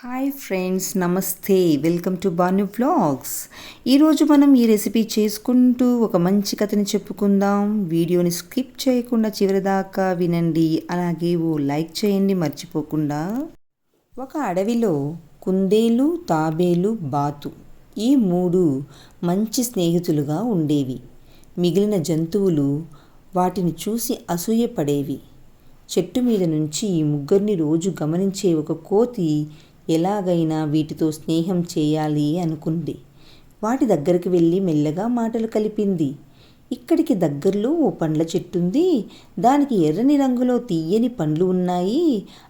Hi friends నమస్తే. Welcome to Banu vlogs ఈరోజు మనం ఈ రెసిపీ చేసుకుంటూ ఒక మంచి కథని చెప్పుకుందాం. వీడియోని స్కిప్ చేయకుండా చివరిదాకా వినండి. అలాగే ఓ లైక్ చేయండి మర్చిపోకుండా. ఒక అడవిలో కుందేలు తాబేలు బాతు ఈ మూడు మంచి స్నేహితులుగా ఉండేవి. మిగిలిన జంతువులు వాటిని చూసి అసూయపడేవి. చెట్టు మీద నుంచి ఈ ముగ్గురిని రోజు గమనించే ఒక కోతి ఎలాగైనా వీటితో స్నేహం చేయాలి అనుకుంది. వాటి దగ్గరికి వెళ్ళి మెల్లగా మాటలు కలిపింది. ఇక్కడికి దగ్గరలో ఓ పండ్ల చెట్టుంది. దానికి ఎర్రని రంగులో తీయని పండ్లు ఉన్నాయి.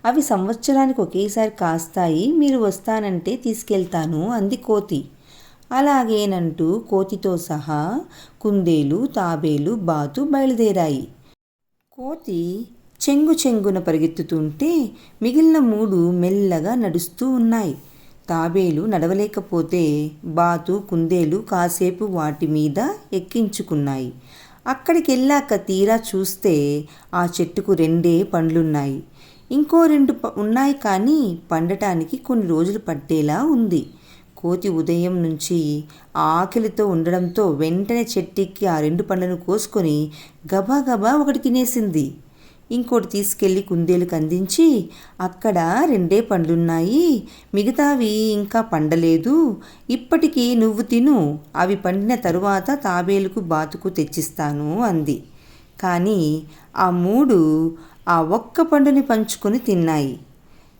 అవి సంవత్సరానికి ఒకేసారి కాస్తాయి. మీరు వస్తానంటే తీసుకెళ్తాను అంది కోతి. అలాగేనంటూ కోతితో సహా కుందేలు తాబేలు బాతు బయలుదేరాయి. కోతి చెంగు చెంగున పరిగెత్తుతుంటే మిగిలిన మూడు మెల్లగా నడుస్తూ ఉన్నాయి. తాబేలు నడవలేకపోతే బాతు కుందేలు కాసేపు వాటి మీద ఎక్కించుకున్నాయి. అక్కడికి వెళ్ళాక తీరా చూస్తే ఆ చెట్టుకు రెండే పండ్లున్నాయి. ఇంకో రెండు ఉన్నాయి కానీ పండటానికి కొన్ని రోజులు పట్టేలా ఉంది. కోతి ఉదయం నుంచి ఆకలితో ఉండడంతో వెంటనే చెట్టుకి ఆ రెండు పండ్లను కోసుకొని గబా గబా ఒకటి తినేసింది. ఇంకోటి తీసుకెళ్ళి కుందేలుకు అందించి అక్కడ రెండే పండ్లున్నాయి. మిగతావి ఇంకా పండలేదు. ఇప్పటికీ నువ్వు తిను. అవి పండిన తరువాత తాబేలుకు బాతుకు తెచ్చిస్తాను అంది. కానీ ఆ మూడు ఆ ఒక్క పండుని పంచుకొని తిన్నాయి.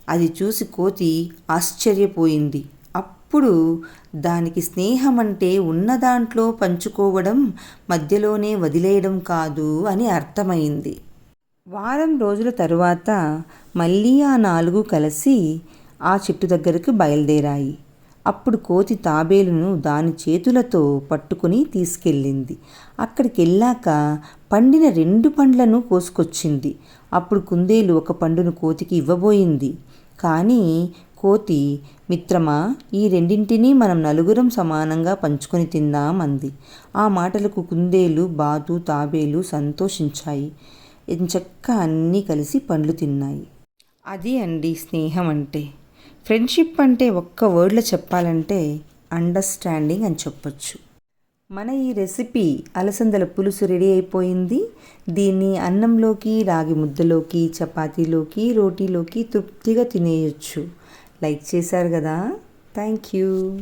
అది చూసి కోతి ఆశ్చర్యపోయింది. అప్పుడు దానికి స్నేహం అంటే ఉన్న దాంట్లో పంచుకోవడం మధ్యలోనే వదిలేయడం కాదు అని అర్థమైంది. వారం రోజుల తరువాత మళ్ళీ ఆ నాలుగు కలిసి ఆ చెట్టు దగ్గరకు బయలుదేరాయి. అప్పుడు కోతి తాబేలును దాని చేతులతో పట్టుకుని తీసుకెళ్ళింది. అక్కడికి వెళ్ళాక పండిన రెండు పండ్లను కోసుకొచ్చింది. అప్పుడు కుందేలు ఒక పండును కోతికి ఇవ్వబోయింది. కానీ కోతి మిత్రమా ఈ రెండింటినీ మనం నలుగురం సమానంగా పంచుకొని తిందాం అంది. ఆ మాటలకు కుందేలు బాతు తాబేలు సంతోషించాయి. ఎంచక్క అన్నీ కలిసి పండ్లు తిన్నాయి. అది అండి స్నేహం అంటే. ఫ్రెండ్షిప్ అంటే ఒక్క వర్డ్లో చెప్పాలంటే అండర్స్టాండింగ్ అని చెప్పొచ్చు. మన ఈ రెసిపీ అలసందల పులుసు రెడీ అయిపోయింది. దీన్ని అన్నంలోకి రాగి ముద్దలోకి చపాతీలోకి రోటీలోకి తృప్తిగా తినేయొచ్చు. లైక్ చేశారు కదా? Thank you.